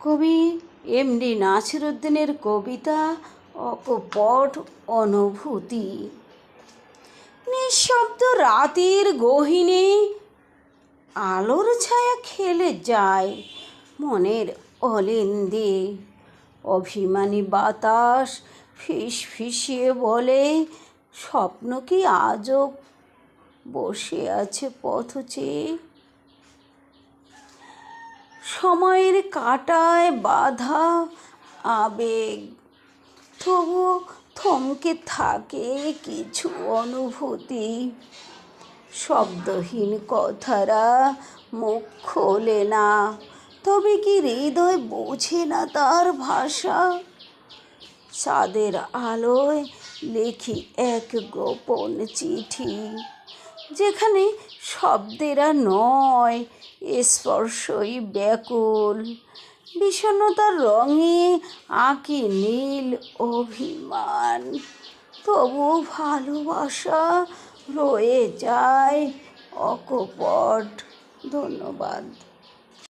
কবি, এমডি নাসিরুদ্দিনের কবিতা অকপট অনুভূতি। নিঃশব্দ রাতের গহিনে আলোর ছায়া খেলে যায় মনের অলিন্দে। অভিমানী বাতাস ফিস ফিসিয়ে বলে, স্বপ্ন কি আজও বসে আছে পথ চেয়ে? সময়ের কাটায় বাধা আবেগ। তবু থমকে থাকে কিছু অনুভূতি। শব্দহীন কথারা মুখ খোলে না, তবে কি হৃদয় বোঝে না তার ভাষা? চাঁদের আলোয় লিখি এক গোপন চিঠি। যেখানে শব্দেরা নয় স্পর্শই ব্যাকুল। বিষণ্ণতার রঙে আঁকি নীল অভিমান। তবু ভালোবাসা রয়ে যায় অকপট ধন্যবাদ।